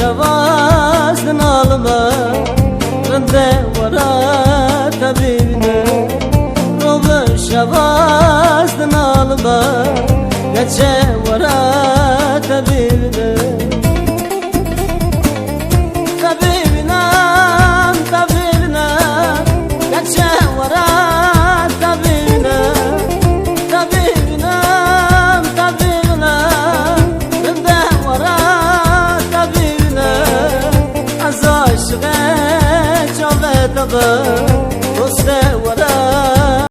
şavazdın alma. Rende vara tabibine Robe şavazdın alma. Geçe vara Tabibine, baba dostlar